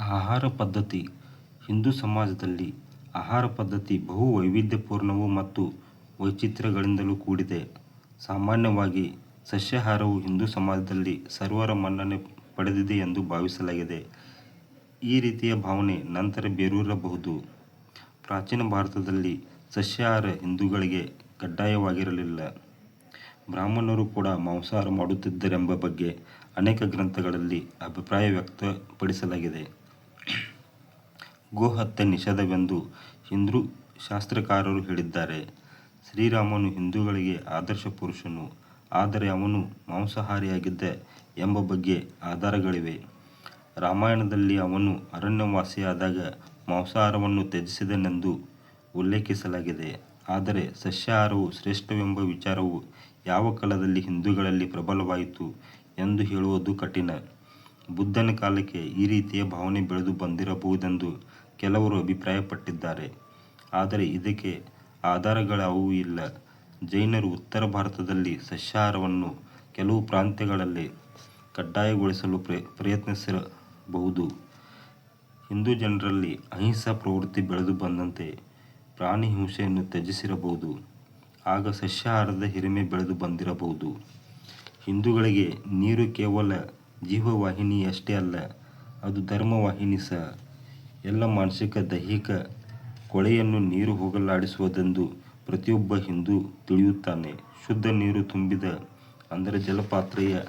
ಆಹಾರ ಪದ್ಧತಿ ಹಿಂದೂ ಸಮಾಜದಲ್ಲಿ ಆಹಾರ ಪದ್ಧತಿ ಬಹು ವೈವಿಧ್ಯಪೂರ್ಣವು ಮತ್ತು ವೈಚಿತ್ರ್ಯಗಳಿಂದಲೂ ಕೂಡಿದೆ. ಸಾಮಾನ್ಯವಾಗಿ ಸಸ್ಯಾಹಾರವು ಹಿಂದೂ ಸಮಾಜದಲ್ಲಿ ಸರ್ವರ ಮನ್ನಣೆ ಪಡೆದಿದೆ ಎಂದು ಭಾವಿಸಲಾಗಿದೆ. ಈ ರೀತಿಯ ಭಾವನೆ ನಂತರ ಬೇರೂರಬಹುದು. ಪ್ರಾಚೀನ ಭಾರತದಲ್ಲಿ ಸಸ್ಯಾಹಾರ ಹಿಂದೂಗಳಿಗೆ ಕಡ್ಡಾಯವಾಗಿರಲಿಲ್ಲ. ಬ್ರಾಹ್ಮಣರು ಕೂಡ ಮಾಂಸಾಹಾರ ಮಾಡುತ್ತಿದ್ದರೆಂಬ ಬಗ್ಗೆ ಅನೇಕ ಗ್ರಂಥಗಳಲ್ಲಿ ಅಭಿಪ್ರಾಯ ವ್ಯಕ್ತಪಡಿಸಲಾಗಿದೆ. ಗೋಹತ್ಯೆ ನಿಷೇಧವೆಂದು ಹಿಂದೂ ಶಾಸ್ತ್ರಕಾರರು ಹೇಳಿದ್ದಾರೆ. ಶ್ರೀರಾಮನು ಹಿಂದೂಗಳಿಗೆ ಆದರ್ಶ ಪುರುಷನು, ಆದರೆ ಅವನು ಮಾಂಸಾಹಾರಿಯಾಗಿದ್ದ ಎಂಬ ಬಗ್ಗೆ ಆಧಾರಗಳಿವೆ. ರಾಮಾಯಣದಲ್ಲಿ ಅವನು ಅರಣ್ಯವಾಸಿಯಾದಾಗ ಮಾಂಸಾಹಾರವನ್ನು ತ್ಯಜಿಸಿದನೆಂದು ಉಲ್ಲೇಖಿಸಲಾಗಿದೆ. ಆದರೆ ಸಸ್ಯಾಹಾರವು ಶ್ರೇಷ್ಠವೆಂಬ ವಿಚಾರವು ಯಾವ ಕಾಲದಲ್ಲಿ ಹಿಂದೂಗಳಲ್ಲಿ ಪ್ರಬಲವಾಯಿತು ಎಂದು ಹೇಳುವುದು ಕಠಿಣ. ಬುದ್ಧನ ಕಾಲಕ್ಕೆ ಈ ರೀತಿಯ ಭಾವನೆ ಬೆಳೆದು ಬಂದಿರಬಹುದೆಂದು ಕೆಲವರು ಅಭಿಪ್ರಾಯಪಟ್ಟಿದ್ದಾರೆ, ಆದರೆ ಇದಕ್ಕೆ ಆಧಾರಗಳಾವುವೂ ಇಲ್ಲ. ಜೈನರು ಉತ್ತರ ಭಾರತದಲ್ಲಿ ಸಸ್ಯಾಹಾರವನ್ನು ಕೆಲವು ಪ್ರಾಂತ್ಯಗಳಲ್ಲಿ ಕಡ್ಡಾಯಗೊಳಿಸಲು ಪ್ರಯತ್ನಿಸಿರಬಹುದು. ಹಿಂದೂ ಜನರಲ್ಲಿ ಅಹಿಂಸಾ ಪ್ರವೃತ್ತಿ ಬೆಳೆದು ಬಂದಂತೆ ಪ್ರಾಣಿ ಹಿಂಸೆಯನ್ನು ತ್ಯಜಿಸಿರಬಹುದು. ಆಗ ಸಸ್ಯಾಹಾರದ ಹಿರಿಮೆ ಬೆಳೆದು ಬಂದಿರಬಹುದು. ಹಿಂದೂಗಳಿಗೆ ನೀರು ಕೇವಲ ಜೀವವಾಹಿನಿಯಷ್ಟೇ ಅಲ್ಲ, ಅದು ಧರ್ಮವಾಹಿನಿ ಸಹ. ಎಲ್ಲ ಮಾನಸಿಕ ದೈಹಿಕ ಕೊಳೆಯನ್ನು ನೀರು ಹೋಗಲಾಡಿಸುವುದೆಂದು ಪ್ರತಿಯೊಬ್ಬ ಹಿಂದೂ ತಿಳಿಯುತ್ತಾನೆ. ಶುದ್ಧ ನೀರು ತುಂಬಿದ ಅಂದರೆ ಜಲಪಾತ್ರೆಯ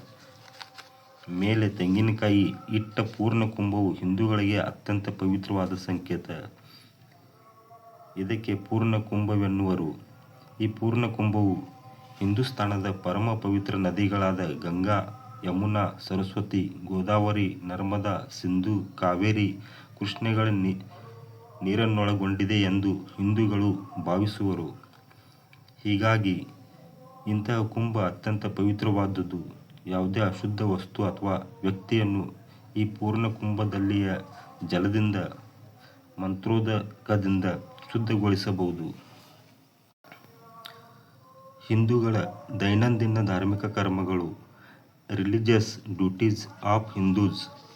ಮೇಲೆ ತೆಂಗಿನಕಾಯಿ ಇಟ್ಟ ಪೂರ್ಣ ಕುಂಭವು ಹಿಂದೂಗಳಿಗೆ ಅತ್ಯಂತ ಪವಿತ್ರವಾದ ಸಂಕೇತ. ಇದಕ್ಕೆ ಪೂರ್ಣ ಕುಂಭವೆನ್ನುವರು. ಈ ಪೂರ್ಣ ಕುಂಭವು ಹಿಂದೂಸ್ತಾನದ ಪರಮ ಪವಿತ್ರ ನದಿಗಳಾದ ಗಂಗಾ, ಯಮುನಾ, ಸರಸ್ವತಿ, ಗೋದಾವರಿ, ನರ್ಮದಾ, ಸಿಂಧೂ, ಕಾವೇರಿ, ಕೃಷ್ಣೆಗಳ ನೀರನ್ನೊಳಗೊಂಡಿದೆ ಎಂದು ಹಿಂದೂಗಳು ಭಾವಿಸುವರು. ಹೀಗಾಗಿ ಇಂತಹ ಕುಂಭ ಅತ್ಯಂತ ಪವಿತ್ರವಾದುದು. ಯಾವುದೇ ಅಶುದ್ಧ ವಸ್ತು ಅಥವಾ ವ್ಯಕ್ತಿಯನ್ನು ಈ ಪೂರ್ಣ ಕುಂಭದಲ್ಲಿಯ ಜಲದಿಂದ, ಮಂತ್ರೋದಕದಿಂದ ಶುದ್ಧಗೊಳಿಸಬಹುದು. ಹಿಂದೂಗಳ ದೈನಂದಿನ ಧಾರ್ಮಿಕ ಕರ್ಮಗಳು ರಿಲಿಜಿಯಸ್ ಡ್ಯೂಟೀಸ್ ಆಫ್ ಹಿಂದೂಸ್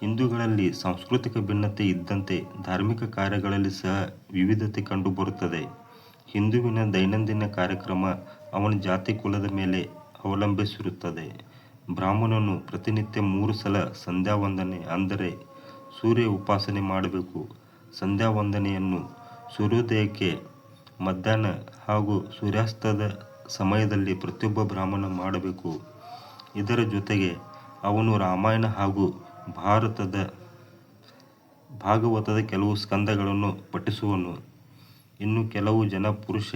ಹಿಂದೂಗಳಲ್ಲಿ ಸಾಂಸ್ಕೃತಿಕ ಭಿನ್ನತೆ ಇದ್ದಂತೆ ಧಾರ್ಮಿಕ ಕಾರ್ಯಗಳಲ್ಲಿ ಸಹ ವಿವಿಧತೆ ಕಂಡುಬರುತ್ತದೆ. ಹಿಂದುವಿನ ದೈನಂದಿನ ಕಾರ್ಯಕ್ರಮ ಅವನ ಜಾತಿ ಕುಲದ ಮೇಲೆ ಅವಲಂಬಿಸಿರುತ್ತದೆ. ಬ್ರಾಹ್ಮಣನು ಪ್ರತಿನಿತ್ಯ ಮೂರು ಸಲ ಸಂಧ್ಯಾವಂದನೆ ಅಂದರೆ ಸೂರ್ಯ ಉಪಾಸನೆ ಮಾಡಬೇಕು. ಸಂಧ್ಯಾವಂದನೆಯನ್ನು ಸೂರ್ಯೋದಯಕ್ಕೆ, ಮಧ್ಯಾಹ್ನ ಹಾಗೂ ಸೂರ್ಯಾಸ್ತದ ಸಮಯದಲ್ಲಿ ಪ್ರತಿಯೊಬ್ಬ ಬ್ರಾಹ್ಮಣ ಮಾಡಬೇಕು. ಇದರ ಜೊತೆಗೆ ಅವನು ರಾಮಾಯಣ ಹಾಗೂ ಭಾಗವತದ ಕೆಲವು ಸ್ಕಂದಗಳನ್ನು ಪಠಿಸುವನು. ಇನ್ನು ಕೆಲವು ಜನ ಪುರುಷ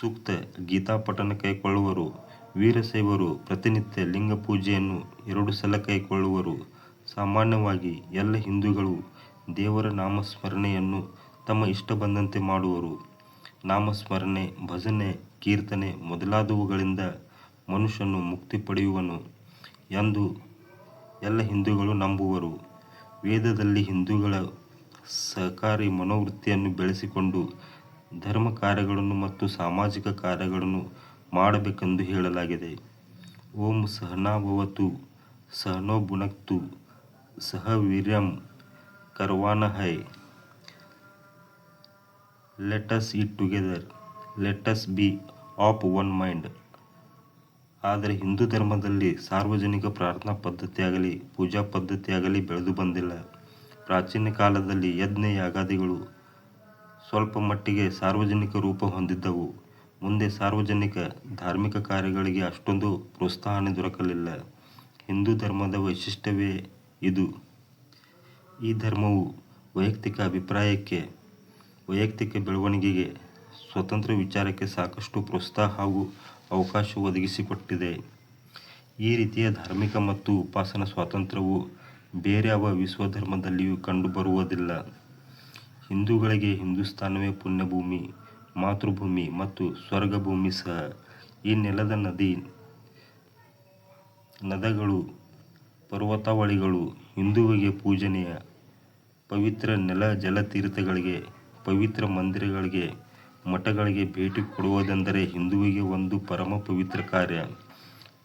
ಸೂಕ್ತ, ಗೀತಾಪಠಣ ಕೈಕೊಳ್ಳುವರು. ವೀರಶೈವರು ಪ್ರತಿನಿತ್ಯ ಲಿಂಗ ಪೂಜೆಯನ್ನು ಎರಡು ಸಲ ಕೈಗೊಳ್ಳುವರು. ಸಾಮಾನ್ಯವಾಗಿ ಎಲ್ಲ ಹಿಂದೂಗಳು ದೇವರ ನಾಮಸ್ಮರಣೆಯನ್ನು ತಮ್ಮ ಇಷ್ಟ ಬಂದಂತೆ ಮಾಡುವರು. ನಾಮಸ್ಮರಣೆ, ಭಜನೆ, ಕೀರ್ತನೆ ಮೊದಲಾದವುಗಳಿಂದ ಮನುಷ್ಯನು ಮುಕ್ತಿ ಪಡೆಯುವನು ಎಂದು ಎಲ್ಲ ಹಿಂದೂಗಳು ನಂಬುವರು. ವೇದದಲ್ಲಿ ಹಿಂದೂಗಳ ಸಹಕಾರಿ ಮನೋವೃತ್ತಿಯನ್ನು ಬೆಳೆಸಿಕೊಂಡು ಧರ್ಮ ಕಾರ್ಯಗಳನ್ನು ಮತ್ತು ಸಾಮಾಜಿಕ ಕಾರ್ಯಗಳನ್ನು ಮಾಡಬೇಕೆಂದು ಹೇಳಲಾಗಿದೆ. ಓಂ ಸಹನಾಭವತು ಸಹನೋ ಭುನಕ್ತು, ಸಹ ವೀರ್ಯಂ ಕರ್ವಾನ let us eat together let us be of one mind ಆದರೆ ಹಿಂದೂ ಧರ್ಮದಲ್ಲಿ ಸಾರ್ವಜನಿಕ ಪ್ರಾರ್ಥನಾ ಪದ್ಧತಿಯಾಗಲಿ ಪೂಜಾ ಪದ್ಧತಿಯಾಗಲಿ ಬೆಳೆದು ಬಂದಿಲ್ಲ. ಪ್ರಾಚೀನ ಕಾಲದಲ್ಲಿ ಯಜ್ಞ ಯಾಗಾದಿಗಳು ಸ್ವಲ್ಪ ಮಟ್ಟಿಗೆ ಸಾರ್ವಜನಿಕ ರೂಪ ಹೊಂದಿದ್ದವು. ಮುಂದೆ ಸಾರ್ವಜನಿಕ ಧಾರ್ಮಿಕ ಕಾರ್ಯಗಳಿಗೆ ಅಷ್ಟೊಂದು ಪ್ರೋತ್ಸಾಹನೆ ದೊರಕಲಿಲ್ಲ. ಹಿಂದೂ ಧರ್ಮದ ವೈಶಿಷ್ಟ್ಯವೇ ಇದು. ಈ ಧರ್ಮವು ವೈಯಕ್ತಿಕ ಅಭಿಪ್ರಾಯಕ್ಕೆ, ವೈಯಕ್ತಿಕ ಬೆಳವಣಿಗೆಗೆ, ಸ್ವತಂತ್ರ ವಿಚಾರಕ್ಕೆ ಸಾಕಷ್ಟು ಪ್ರೋತ್ಸಾಹ ಹಾಗೂ ಅವಕಾಶ ಒದಗಿಸಿಕೊಟ್ಟಿದೆ. ಈ ರೀತಿಯ ಧಾರ್ಮಿಕ ಮತ್ತು ಉಪಾಸನಾ ಸ್ವಾತಂತ್ರ್ಯವು ಬೇರ್ಯಾವ ವಿಶ್ವಧರ್ಮದಲ್ಲಿಯೂ ಕಂಡುಬರುವುದಿಲ್ಲ. ಹಿಂದೂಗಳಿಗೆ ಹಿಂದೂಸ್ತಾನವೇ ಪುಣ್ಯಭೂಮಿ, ಮಾತೃಭೂಮಿ ಮತ್ತು ಸ್ವರ್ಗಭೂಮಿ ಸಹ. ಈ ನೆಲದ ನದಿ ನದಗಳು, ಪರ್ವತಾವಳಿಗಳು ಹಿಂದೂಗಳಿಗೆ ಪೂಜನೀಯ. ಪವಿತ್ರ ನೆಲ ಜಲತೀರ್ಥಗಳಿಗೆ, ಪವಿತ್ರ ಮಂದಿರಗಳಿಗೆ, ಮಠಗಳಿಗೆ ಭೇಟಿ ಕೊಡುವುದೆಂದರೆ ಹಿಂದುವಿಗೆ ಒಂದು ಪರಮ ಪವಿತ್ರ ಕಾರ್ಯ.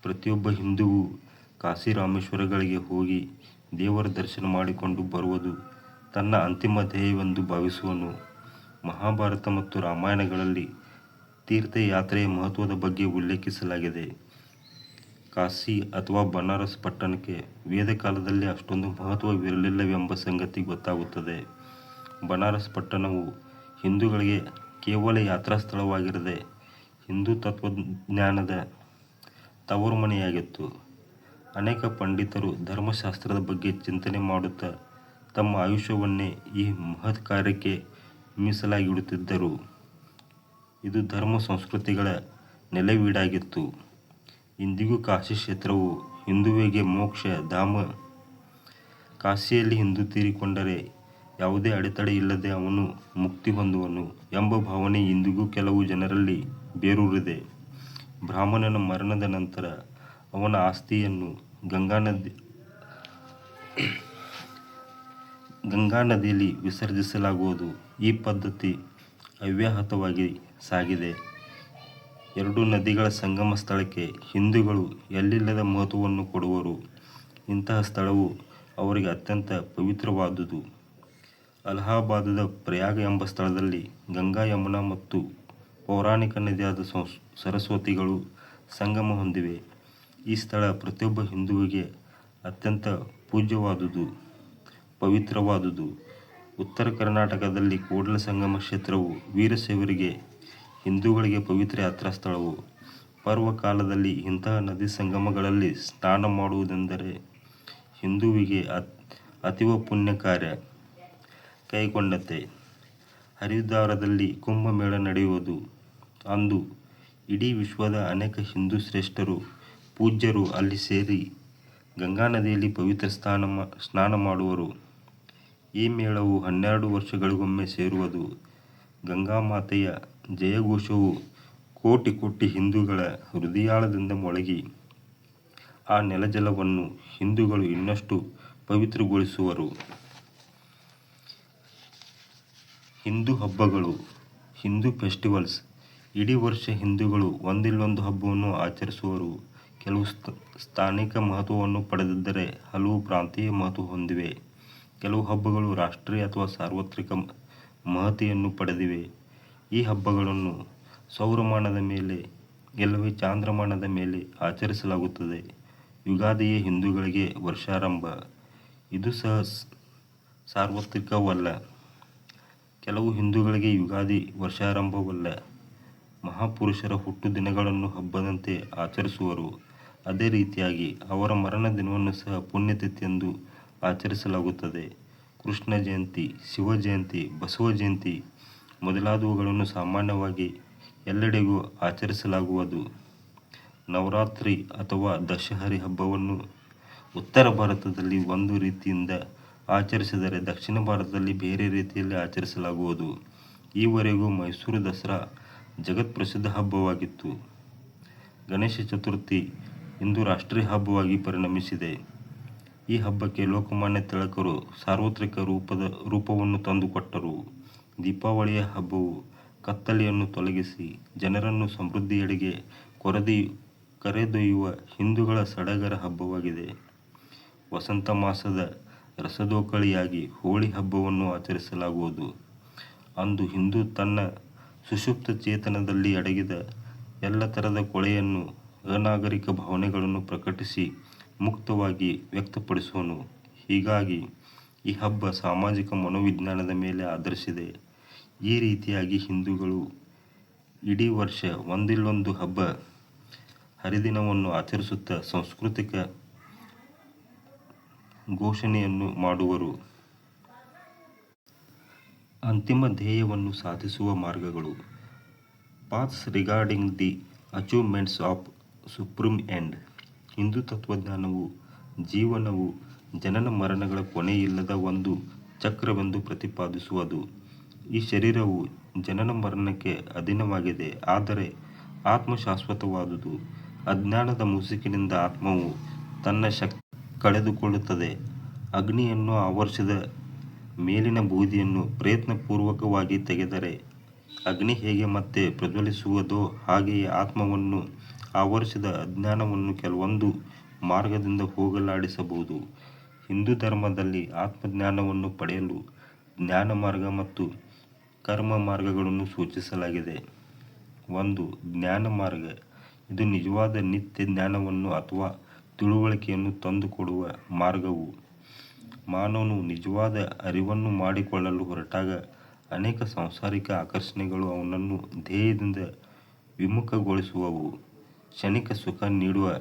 ಪ್ರತಿಯೊಬ್ಬ ಹಿಂದುವೂ ಕಾಶಿ ರಾಮೇಶ್ವರಗಳಿಗೆ ಹೋಗಿ ದೇವರ ದರ್ಶನ ಮಾಡಿಕೊಂಡು ಬರುವುದು ತನ್ನ ಅಂತಿಮ ಧ್ಯೇಯವೆಂದು ಭಾವಿಸುವನು. ಮಹಾಭಾರತ ಮತ್ತು ರಾಮಾಯಣಗಳಲ್ಲಿ ತೀರ್ಥಯಾತ್ರೆಯ ಮಹತ್ವದ ಬಗ್ಗೆ ಉಲ್ಲೇಖಿಸಲಾಗಿದೆ. ಕಾಶಿ ಅಥವಾ ಬನಾರಸ್ ಪಟ್ಟಣಕ್ಕೆ ವೇದ ಕಾಲದಲ್ಲಿ ಅಷ್ಟೊಂದು ಮಹತ್ವವಿರಲಿಲ್ಲವೆಂಬ ಸಂಗತಿ ಗೊತ್ತಾಗುತ್ತದೆ. ಬನಾರಸ್ ಪಟ್ಟಣವು ಹಿಂದೂಗಳಿಗೆ ಕೇವಲ ಯಾತ್ರಾ ಸ್ಥಳವಾಗಿರದೆ ಹಿಂದೂ ತತ್ವಜ್ಞಾನದ ತವರು ಮನೆಯಾಗಿತ್ತು ಅನೇಕ ಪಂಡಿತರು ಧರ್ಮಶಾಸ್ತ್ರದ ಬಗ್ಗೆ ಚಿಂತನೆ ಮಾಡುತ್ತಾ ತಮ್ಮ ಆಯುಷ್ಯವನ್ನೇ ಈ ಮಹತ್ ಕಾರ್ಯಕ್ಕೆ ಮೀಸಲಾಗಿಡುತ್ತಿದ್ದರು. ಇದು ಧರ್ಮ ಸಂಸ್ಕೃತಿಗಳ ನೆಲೆವೀಡಾಗಿತ್ತು. ಇಂದಿಗೂ ಕಾಶಿ ಕ್ಷೇತ್ರವು ಹಿಂದುವಿಗೆ ಮೋಕ್ಷ, ಧಾಮ, ಕಾಶಿಯಲ್ಲಿ ಹಿಂದೂ ತೀರಿಕೊಂಡರೆ ಯಾವುದೇ ಅಡೆತಡೆ ಇಲ್ಲದೆ ಅವನು ಮುಕ್ತಿ ಹೊಂದುವನು ಎಂಬ ಭಾವನೆ ಇಂದಿಗೂ ಕೆಲವು ಜನರಲ್ಲಿ ಬೇರೂರಿದೆ. ಬ್ರಾಹ್ಮಣನ ಮರಣದ ನಂತರ ಅವನ ಆಸ್ತಿಯನ್ನು ಗಂಗಾ ನದಿ ಗಂಗಾ ನದಿಯಲ್ಲಿ ವಿಸರ್ಜಿಸಲಾಗುವುದು. ಈ ಪದ್ಧತಿ ಅವ್ಯಾಹತವಾಗಿ ಸಾಗಿದೆ. ಎರಡು ನದಿಗಳ ಸಂಗಮ ಸ್ಥಳಕ್ಕೆ ಹಿಂದೂಗಳು ಎಲ್ಲಿಲ್ಲದ ಮಹತ್ವವನ್ನು ಕೊಡುವರು. ಇಂತಹ ಸ್ಥಳವು ಅವರಿಗೆ ಅತ್ಯಂತ ಪವಿತ್ರವಾದುದು. ಅಲಹಾಬಾದದ ಪ್ರಯಾಗ ಎಂಬ ಸ್ಥಳದಲ್ಲಿ ಗಂಗಾ ಯಮುನಾ ಮತ್ತು ಪೌರಾಣಿಕ ನದಿಯಾದ ಸರಸ್ವತಿಗಳು ಸಂಗಮ ಹೊಂದಿವೆ. ಈ ಸ್ಥಳ ಪ್ರತಿಯೊಬ್ಬ ಹಿಂದುವಿಗೆ ಅತ್ಯಂತ ಪೂಜ್ಯವಾದುದು, ಪವಿತ್ರವಾದುದು. ಉತ್ತರ ಕರ್ನಾಟಕದಲ್ಲಿ ಕೂಡಲ ಸಂಗಮ ಕ್ಷೇತ್ರವು ವೀರಶೈವರಿಗೆ, ಹಿಂದೂಗಳಿಗೆ ಪವಿತ್ರ ಯಾತ್ರಾ ಸ್ಥಳವು. ಪರ್ವಕಾಲದಲ್ಲಿ ಇಂತಹ ನದಿ ಸಂಗಮಗಳಲ್ಲಿ ಸ್ನಾನ ಮಾಡುವುದೆಂದರೆ ಹಿಂದುವಿಗೆ ಅತ್, ಅತೀವ ಪುಣ್ಯ ಕಾರ್ಯ ಕೈಗೊಂಡಂತೆ. ಹರಿದ್ವಾರದಲ್ಲಿ ಕುಂಭಮೇಳ ನಡೆಯುವುದು ಅಂದು ಇಡೀ ವಿಶ್ವದ ಅನೇಕ ಹಿಂದೂ ಶ್ರೇಷ್ಠರು, ಪೂಜ್ಯರು ಅಲ್ಲಿ ಸೇರಿ ಗಂಗಾ ನದಿಯಲ್ಲಿ ಪವಿತ್ರ ಸ್ನಾನ ಸ್ನಾನ ಮಾಡುವರು. ಈ ಮೇಳವು ಹನ್ನೆರಡು ವರ್ಷಗಳಿಗೊಮ್ಮೆ ಸೇರುವುದು ಗಂಗಾಮಾತೆಯ ಜಯಘೋಷವು ಕೋಟಿ ಕೋಟಿ ಹಿಂದೂಗಳ ಹೃದಯಾಳದಿಂದ ಮೊಳಗಿ, ಆ ನೆಲಜಲವನ್ನು ಹಿಂದೂಗಳು ಇನ್ನಷ್ಟು ಪವಿತ್ರಗೊಳಿಸುವರು. ಹಿಂದೂ ಹಬ್ಬಗಳು, ಹಿಂದೂ ಫೆಸ್ಟಿವಲ್ಸ್ ಇಡೀ ವರ್ಷ ಹಿಂದೂಗಳು ಒಂದಿಲ್ಲೊಂದು ಹಬ್ಬವನ್ನು ಆಚರಿಸುವರು. ಕೆಲವು ಸ್ಥ, ಸ್ಥಾನಿಕ ಮಹತ್ವವನ್ನು ಪಡೆದಿದ್ದರೆ ಹಲವು ಪ್ರಾಂತೀಯ ಮಹತ್ವ ಹೊಂದಿವೆ. ಕೆಲವು ಹಬ್ಬಗಳು ರಾಷ್ಟ್ರೀಯ ಅಥವಾ ಸಾರ್ವತ್ರಿಕ ಮಹತಿಯನ್ನು ಪಡೆದಿವೆ. ಈ ಹಬ್ಬಗಳನ್ನು ಸೌರಮಾನದ ಮೇಲೆ ಇಲ್ಲವೇ ಚಾಂದ್ರಮಾನದ ಮೇಲೆ ಆಚರಿಸಲಾಗುತ್ತದೆ. ಯುಗಾದಿಯೇ ಹಿಂದೂಗಳಿಗೆ ವರ್ಷಾರಂಭ. ಇದು ಸಹ ಸಾರ್ವತ್ರಿಕವಲ್ಲ. ಕೆಲವು ಹಿಂದೂಗಳಿಗೆ ಯುಗಾದಿ ವರ್ಷಾರಂಭವಲ್ಲ ಮಹಾಪುರುಷರ ಹುಟ್ಟು ದಿನಗಳನ್ನು ಹಬ್ಬದಂತೆ ಆಚರಿಸುವರು. ಅದೇ ರೀತಿಯಾಗಿ ಅವರ ಮರಣ ದಿನವನ್ನು ಸಹ ಪುಣ್ಯತಿಥಿಯೆಂದು ಆಚರಿಸಲಾಗುತ್ತದೆ. ಕೃಷ್ಣ ಜಯಂತಿ, ಶಿವ ಜಯಂತಿ, ಬಸವ ಜಯಂತಿ ಮೊದಲಾದವುಗಳನ್ನು ಸಾಮಾನ್ಯವಾಗಿ ಎಲ್ಲೆಡೆಗೂ ಆಚರಿಸಲಾಗುವುದು. ನವರಾತ್ರಿ ಅಥವಾ ದಶಹರಿ ಹಬ್ಬವನ್ನು ಉತ್ತರ ಭಾರತದಲ್ಲಿ ಒಂದು ರೀತಿಯಿಂದ ಆಚರಿಸಿದರೆ ದಕ್ಷಿಣ ಭಾರತದಲ್ಲಿ ಬೇರೆ ರೀತಿಯಲ್ಲಿ ಆಚರಿಸಲಾಗುವುದು. ಈವರೆಗೂ ಮೈಸೂರು ದಸರಾ ಜಗತ್ಪ್ರಸಿದ್ಧ ಹಬ್ಬವಾಗಿತ್ತು. ಗಣೇಶ ಚತುರ್ಥಿ ಇಂದು ರಾಷ್ಟ್ರೀಯ ಹಬ್ಬವಾಗಿ ಪರಿಣಮಿಸಿದೆ. ಈ ಹಬ್ಬಕ್ಕೆ ಲೋಕಮಾನ್ಯ ತಿಳಕರು ಸಾರ್ವತ್ರಿಕ ರೂಪದ ರೂಪವನ್ನು ತಂದುಕೊಟ್ಟರು. ದೀಪಾವಳಿಯ ಹಬ್ಬವು ಕತ್ತಲೆಯನ್ನು ತೊಲಗಿಸಿ ಜನರನ್ನು ಸಮೃದ್ಧಿಯೆಡೆಗೆ ಕೊರದಿ ಕರೆದೊಯ್ಯುವ ಹಿಂದೂಗಳ ಸಡಗರ ಹಬ್ಬವಾಗಿದೆ. ವಸಂತ ಮಾಸದ ರಸದೋಕಳಿಯಾಗಿ ಹೋಳಿ ಹಬ್ಬವನ್ನು ಆಚರಿಸಲಾಗುವುದು. ಅಂದು ಹಿಂದೂ ತನ್ನ ಸುಷುಪ್ತ ಚೇತನದಲ್ಲಿ ಅಡಗಿದ ಎಲ್ಲ ಥರದ ಕೊಳೆಯನ್ನು ಅನಾಗರಿಕ ಭಾವನೆಗಳನ್ನು ಪ್ರಕಟಿಸಿ ಮುಕ್ತವಾಗಿ ವ್ಯಕ್ತಪಡಿಸುವನು. ಹೀಗಾಗಿ ಈ ಹಬ್ಬ ಸಾಮಾಜಿಕ ಮನೋವಿಜ್ಞಾನದ ಮೇಲೆ ಆಧರಿಸಿದೆ. ಈ ರೀತಿಯಾಗಿ ಹಿಂದೂಗಳು ಇಡೀ ವರ್ಷ ಒಂದಿಲ್ಲೊಂದು ಹಬ್ಬ ಹರಿದಿನವನ್ನು ಆಚರಿಸುತ್ತಾ ಸಾಂಸ್ಕೃತಿಕ ಘೋಷಣೆಯನ್ನು ಮಾಡುವರು. ಅಂತಿಮ ಧ್ಯೇಯವನ್ನು ಸಾಧಿಸುವ ಮಾರ್ಗಗಳು. Paths regarding the achievements of supreme end Hindu ತತ್ವಜ್ಞಾನವು ಜೀವನವು ಜನನ ಮರಣಗಳ ಕೊನೆಯಿಲ್ಲದ ಒಂದು ಚಕ್ರವೆಂದು ಪ್ರತಿಪಾದಿಸುವುದು. ಈ ಶರೀರವು ಜನನ ಮರಣಕ್ಕೆ ಅಧೀನವಾಗಿದೆ, ಆದರೆ ಆತ್ಮ ಶಾಶ್ವತವಾದುದು ಅಜ್ಞಾನದ ಮುಸುಕಿನಿಂದ ಆತ್ಮವು ತನ್ನ ಶಕ್ತಿ ಕಳೆದುಕೊಳ್ಳುತ್ತದೆ. ಅಗ್ನಿಯನ್ನು ಆವರಿಸಿದ ಮೇಲಿನ ಬೂದಿಯನ್ನು ಪ್ರಯತ್ನಪೂರ್ವಕವಾಗಿ ತೆಗೆದರೆ ಅಗ್ನಿ ಹೇಗೆ ಮತ್ತೆ ಪ್ರಜ್ವಲಿಸುವುದೋ ಹಾಗೆಯೇ ಆತ್ಮವನ್ನು ಆವರಿಸಿದ ಅಜ್ಞಾನವನ್ನು ಕೆಲವೊಂದು ಮಾರ್ಗದಿಂದ ಹೋಗಲಾಡಿಸಬಹುದು. ಹಿಂದೂ ಧರ್ಮದಲ್ಲಿ ಆತ್ಮಜ್ಞಾನವನ್ನು ಪಡೆಯಲು ಜ್ಞಾನ ಮಾರ್ಗ ಮತ್ತು ಕರ್ಮ ಮಾರ್ಗಗಳನ್ನು ಸೂಚಿಸಲಾಗಿದೆ. ಒಂದು, ಜ್ಞಾನ ಮಾರ್ಗ. ಇದು ನಿಜವಾದ ನಿತ್ಯ ಜ್ಞಾನವನ್ನು ಅಥವಾ ತಿಳುವಳಿಕೆಯನ್ನು ತಂದುಕೊಡುವ ಮಾರ್ಗವು ಮಾನವನು ನಿಜವಾದ ಅರಿವನ್ನು ಮಾಡಿಕೊಳ್ಳಲು ಹೊರಟಾಗ ಅನೇಕ ಸಾಂಸಾರಿಕ ಆಕರ್ಷಣೆಗಳು ಅವನನ್ನು ಧ್ಯೇಯದಿಂದ ವಿಮುಖಗೊಳಿಸುವವು. ಕ್ಷಣಿಕ ಸುಖ ನೀಡುವ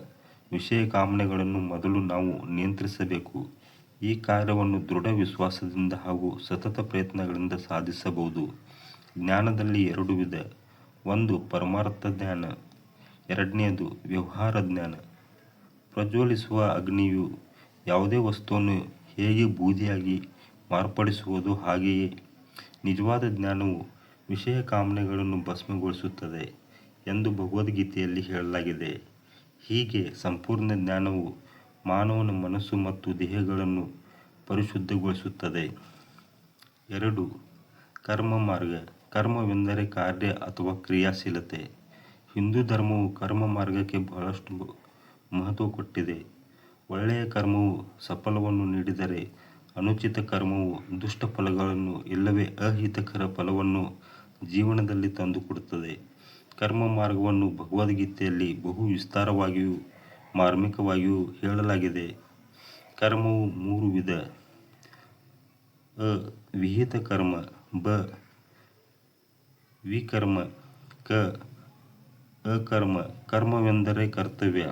ವಿಷಯ ಕಾಮನೆಗಳನ್ನು ಮೊದಲು ನಾವು ನಿಯಂತ್ರಿಸಬೇಕು. ಈ ಕಾರ್ಯವನ್ನು ದೃಢ ವಿಶ್ವಾಸದಿಂದ ಹಾಗೂ ಸತತ ಪ್ರಯತ್ನಗಳಿಂದ ಸಾಧಿಸಬಹುದು. ಜ್ಞಾನದಲ್ಲಿ ಎರಡು ವಿಧ, ಒಂದು ಪರಮಾರ್ಥ ಜ್ಞಾನ, ಎರಡನೆಯದು ವ್ಯವಹಾರ ಜ್ಞಾನ. ಪ್ರಜ್ವಲಿಸುವ ಅಗ್ನಿಯು ಯಾವುದೇ ವಸ್ತುವನ್ನು ಹೇಗೆ ಬೂದಿಯಾಗಿ ಮಾರ್ಪಡಿಸುವುದು ಹಾಗೆಯೇ ನಿಜವಾದ ಜ್ಞಾನವು ವಿಷಯ ಕಾಮನೆಗಳನ್ನು ಭಸ್ಮಗೊಳಿಸುತ್ತದೆ ಎಂದು ಭಗವದ್ಗೀತೆಯಲ್ಲಿ ಹೇಳಲಾಗಿದೆ. ಹೀಗೆ ಸಂಪೂರ್ಣ ಜ್ಞಾನವು ಮಾನವನ ಮನಸ್ಸು ಮತ್ತು ದೇಹಗಳನ್ನು ಪರಿಶುದ್ಧಗೊಳಿಸುತ್ತದೆ. ಎರಡು, ಕರ್ಮ ಮಾರ್ಗ. ಕರ್ಮವೆಂದರೆ ಕಾರ್ಯ ಅಥವಾ ಕ್ರಿಯಾಶೀಲತೆ. ಹಿಂದೂ ಧರ್ಮವು ಕರ್ಮ ಮಾರ್ಗಕ್ಕೆ ಬಹಳಷ್ಟು ಮಹತ್ವ ಕೊಟ್ಟಿದೆ. ಒಳ್ಳೆಯ ಕರ್ಮವು ಸಫಲವನ್ನು ನೀಡಿದರೆ ಅನುಚಿತ ಕರ್ಮವು ದುಷ್ಟ ಫಲಗಳನ್ನು, ಇಲ್ಲವೇ ಅಹಿತಕರ ಫಲವನ್ನು ಜೀವನದಲ್ಲಿ ತಂದುಕೊಡುತ್ತದೆ. ಕರ್ಮ ಮಾರ್ಗವನ್ನು ಭಗವದ್ಗೀತೆಯಲ್ಲಿ ಬಹು ವಿಸ್ತಾರವಾಗಿಯೂ ಮಾರ್ಮಿಕವಾಗಿಯೂ ಹೇಳಲಾಗಿದೆ. ಕರ್ಮವು ಮೂರು ವಿಧ. ಅ ವಿಹಿತ ಕರ್ಮ, ಬ ವಿಕರ್ಮ, ಕ ಅಕರ್ಮ. ಕರ್ಮವೆಂದರೆ ಕರ್ತವ್ಯ.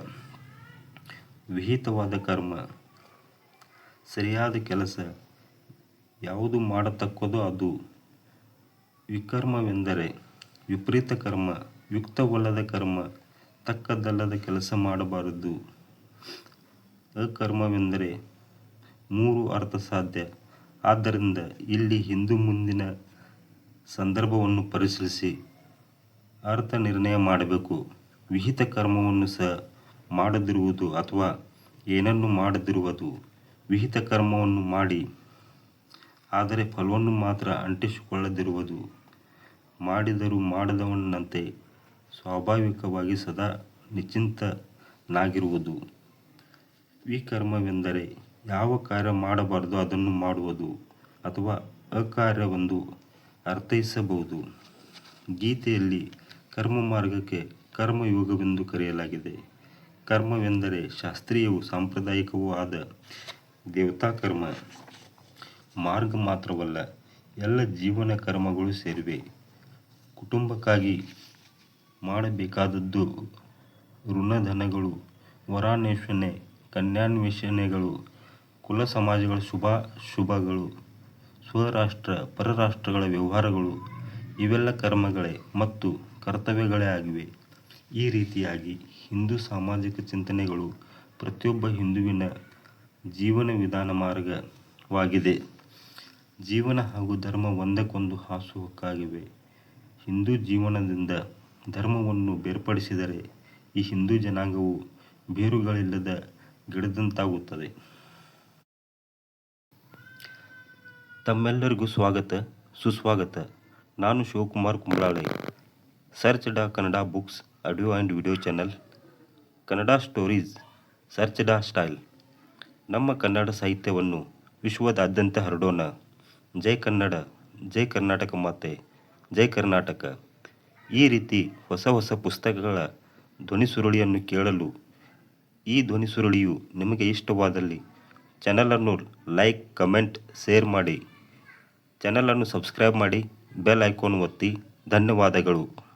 ವಿಹಿತವಾದ ಕರ್ಮ. ಸರಿಯಾದ ಕೆಲಸ ಯಾವುದು ಮಾಡತಕ್ಕದೋ ಅದು. ವಿಕರ್ಮವೆಂದರೆ ವಿಪರೀತ ಕರ್ಮ, ಯುಕ್ತವಲ್ಲದ ಕರ್ಮ, ತಕ್ಕದ್ದಲ್ಲದ ಕೆಲಸ ಮಾಡಬಾರದು. ಅಕರ್ಮವೆಂದರೆ ಮೂರು ಅರ್ಥ ಸಾಧ್ಯ. ಆದ್ದರಿಂದ ಇಲ್ಲಿ ಹಿಂದೂ ಮುಂದಿನ ಸಂದರ್ಭವನ್ನು ಪರಿಶೀಲಿಸಿ. ಅರ್ಥ ನಿರ್ಣಯ ಮಾಡಬೇಕು. ವಿಹಿತ ಕರ್ಮವನ್ನು ಸಹ ಮಾಡದಿರುವುದು ಅಥವಾ ಏನನ್ನು ಮಾಡದಿರುವುದು ವಿಹಿತ ಕರ್ಮವನ್ನು ಮಾಡಿ, ಆದರೆ ಫಲವನ್ನು ಮಾತ್ರ ಅಂಟಿಸಿಕೊಳ್ಳದಿರುವುದು. ಮಾಡಿದರೂ ಮಾಡದವನಂತೆ ಸ್ವಾಭಾವಿಕವಾಗಿ ಸದಾ ನಿಶ್ಚಿಂತನಾಗಿರುವುದು. ವಿಕರ್ಮವೆಂದರೆ ಯಾವ ಕಾರ್ಯ ಮಾಡಬಾರದು ಅದನ್ನು ಮಾಡುವುದು ಅಥವಾ ಅಕಾರ್ಯವೆಂದು ಅರ್ಥೈಸಬಹುದು. ಗೀತೆಯಲ್ಲಿ ಕರ್ಮ ಮಾರ್ಗಕ್ಕೆ ಕರ್ಮಯೋಗವೆಂದು ಕರೆಯಲಾಗಿದೆ. ಕರ್ಮವೆಂದರೆ ಶಾಸ್ತ್ರೀಯವೂ ಸಾಂಪ್ರದಾಯಿಕವೂ ಆದ ದೇವತಾ ಕರ್ಮ ಮಾರ್ಗ ಮಾತ್ರವಲ್ಲ, ಎಲ್ಲ ಜೀವನ ಕರ್ಮಗಳು ಸೇರಿವೆ. ಕುಟುಂಬಕ್ಕಾಗಿ ಮಾಡಬೇಕಾದದ್ದು ಋಣಧನಗಳು, ವರಾನ್ವೇಷಣೆ, ಕನ್ಯಾನ್ವೇಷಣೆಗಳು, ಕುಲ ಸಮಾಜಗಳ ಶುಭ ಶುಭಗಳು, ಸ್ವರಾಷ್ಟ್ರ, ಪರರಾಷ್ಟ್ರಗಳ ವ್ಯವಹಾರಗಳು, ಇವೆಲ್ಲ ಕರ್ಮಗಳೇ ಮತ್ತು ಕರ್ತವ್ಯಗಳೇ ಆಗಿವೆ. ಈ ರೀತಿಯಾಗಿ ಹಿಂದೂ ಸಾಮಾಜಿಕ ಚಿಂತನೆಗಳು ಪ್ರತಿಯೊಬ್ಬ ಹಿಂದುವಿನ ಜೀವನ ವಿಧಾನ ಮಾರ್ಗವಾಗಿದೆ. ಜೀವನ ಹಾಗೂ ಧರ್ಮ ಒಂದಕ್ಕೊಂದು ಹಾಸುಹೊಕ್ಕಾಗಿವೆ ಹಿಂದೂ ಜೀವನದಿಂದ ಧರ್ಮವನ್ನು ಬೇರ್ಪಡಿಸಿದರೆ ಈ ಹಿಂದೂ ಜನಾಂಗವು ಬೇರುಗಳಿಲ್ಲದ ಗಿಡದಂತಾಗುತ್ತದೆ. ತಮ್ಮೆಲ್ಲರಿಗೂ ಸ್ವಾಗತ, ಸುಸ್ವಾಗತ. ನಾನು ಶಿವಕುಮಾರ್ ಕುಂಬ್ರಾಳೆ ಸರ್ಚ್ ಡಾ Kannada books audio and video channel Kannada stories search ಡಾ ಸ್ಟೈಲ್ ನಮ್ಮ ಕನ್ನಡ ಸಾಹಿತ್ಯವನ್ನು ವಿಶ್ವದಾದ್ಯಂತ ಹರಡೋಣ. ಜೈ ಕನ್ನಡ, ಜೈ ಕರ್ನಾಟಕ ಮಾತೆ, ಜೈ ಕರ್ನಾಟಕ. ಈ ರೀತಿ ಹೊಸ ಹೊಸ ಪುಸ್ತಕಗಳ ಧ್ವನಿ ಸುರುಳಿಯನ್ನು ಕೇಳಲು ಈ ಧ್ವನಿ ಸುರುಳಿಯು ನಿಮಗೆ ಇಷ್ಟವಾದಲ್ಲಿ ಚಾನಲನ್ನು ಲೈಕ್ ಕಮೆಂಟ್ ಶೇರ್ ಮಾಡಿ. ಚಾನಲನ್ನು ಸಬ್ಸ್ಕ್ರೈಬ್ ಮಾಡಿ ಬೆಲ್ ಐಕಾನ್ ಒತ್ತಿ. ಧನ್ಯವಾದಗಳು.